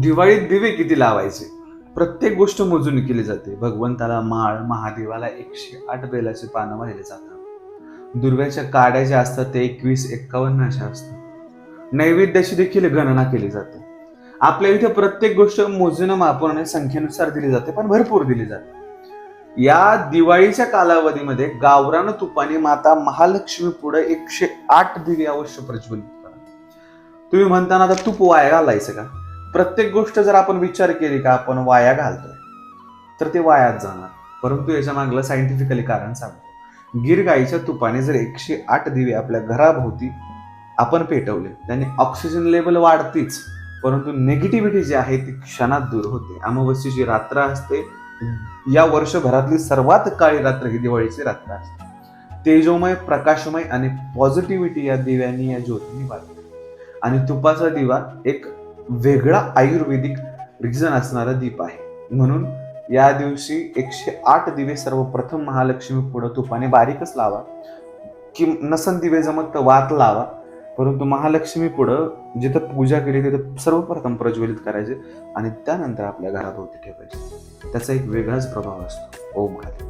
दिवाळीत दिवे किती लावायचे? प्रत्येक गोष्ट मोजून केली जाते. भगवंताला माळ महादेवाला एकशे आठ बेलाचे पानं वाहिले जातात. दुर्व्याच्या काड्या ज्या असतात ते एकवीस एक्कावन्न अशा असतात. नैवेद्याची देखील गणना केली जाते. आपल्या इथे प्रत्येक गोष्ट मोजून मापून संख्येनुसार दिली जाते पण भरपूर दिली जाते. या दिवाळीच्या कालावधीमध्ये गावरान तुपाने माता महालक्ष्मी पुढे एकशे आठ दिवे अवश्य प्रज्वलित करा. तुम्ही म्हणताना आता तूप वाया घालायचं का? प्रत्येक गोष्ट जर आपण विचार केली का आपण वाया घालतोय तर ते वायात जाणार. परंतु याच्या मागलं सायंटिफिकली कारण सांगतो. गिर गाईच्या तुपाने जर एकशे आठ दिवे आपल्या घराभोवती आपण पेटवले त्याने ऑक्सिजन लेवल वाढतीच परंतु निगेटिव्हिटी जी आहे ती क्षणात दूर होते. अमावस्येची रात्र असते या वर्षभरातली सर्वात काळी रात्र ही दिवाळीची रात्र असते. तेजोमय प्रकाशमय आणि पॉझिटिव्हिटी या दिव्यांनी या ज्योतीने वाढते आणि तुपाचा दिवा एक वेगळा आयुर्वेदिक रिझन असणारा दीप आहे. म्हणून या दिवशी एकशे आठ दिवे सर्वप्रथम महालक्ष्मी पुढं तुपाने बारीकच लावा. कि नसन दिवे जमत तर वात लावा. परंतु महालक्ष्मी पुढं जिथं पूजा केली तिथं सर्वप्रथम प्रज्वलित करायचे आणि त्यानंतर आपल्या घराभोवती ठेवायचे. त्याचा एक वेगळाच प्रभाव असतो. ओम खाली